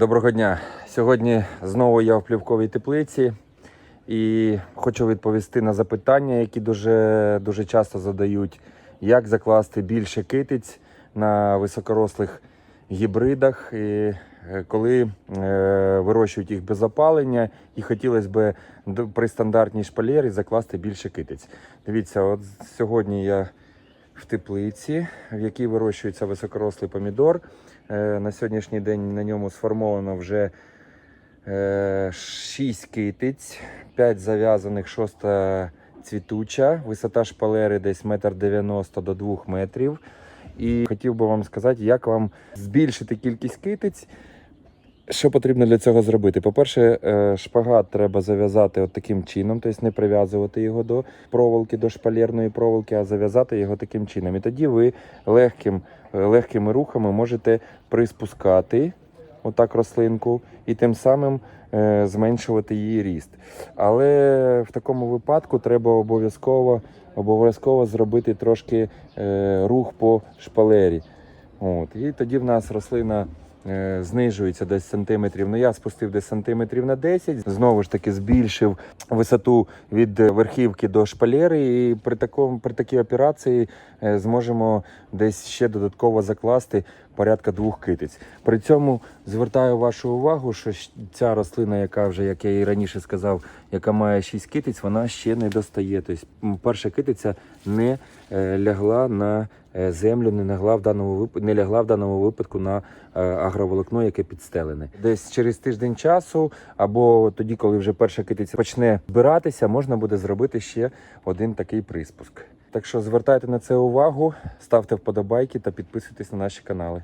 Доброго дня. Сьогодні знову я в плівковій теплиці і хочу відповісти на запитання, які дуже, дуже часто задають, як закласти більше китиць на високорослих гібридах, і е, коли е, вирощують їх без опалення, і хотілося б при стандартній шпалері закласти більше китиць. Дивіться, от сьогодні я в теплиці, в якій вирощується високорослий помідор. Е, На сьогоднішній день на ньому сформовано вже 6 китиць, 5 зав'язаних, 6 цвітуча. Висота шпалери десь 1,90 м до 2 метрів. І хотів би вам сказати, як вам збільшити кількість китиць. Що потрібно для цього зробити? По-перше, е, шпагат треба зав'язати от таким чином, тобто не прив'язувати його до проволоки, до шпалерної проволоки, а зав'язати його таким чином. І тоді ви легким, е, легкими рухами можете приспускати отак рослинку і тим самим е, зменшувати її ріст. Але в такому випадку треба обов'язково, обов'язково зробити трошки рух по шпалері. От. І тоді в нас рослина знижується десь сантиметрів. Ну я спустив десь сантиметрів на 10. Знову ж таки збільшив висоту від верхівки до шпалери. І при такому при такій операції е, зможемо десь ще додатково закласти порядка двох китиць. При цьому звертаю вашу увагу, що ця рослина, яка вже, як я і раніше сказав, яка має 6 китиць, вона ще не достає. Тобто перша китиця не е, лягла на е, землю, не лягла в даному випадку, не лягла в даному випадку на е, агроволокно, яке підстелене. Десь через тиждень часу, або тоді, коли вже перша китиця почне збиратися, можна буде зробити ще один такий приспуск. Так що звертайте на це увагу, ставте вподобайки та підписуйтесь на наші канали.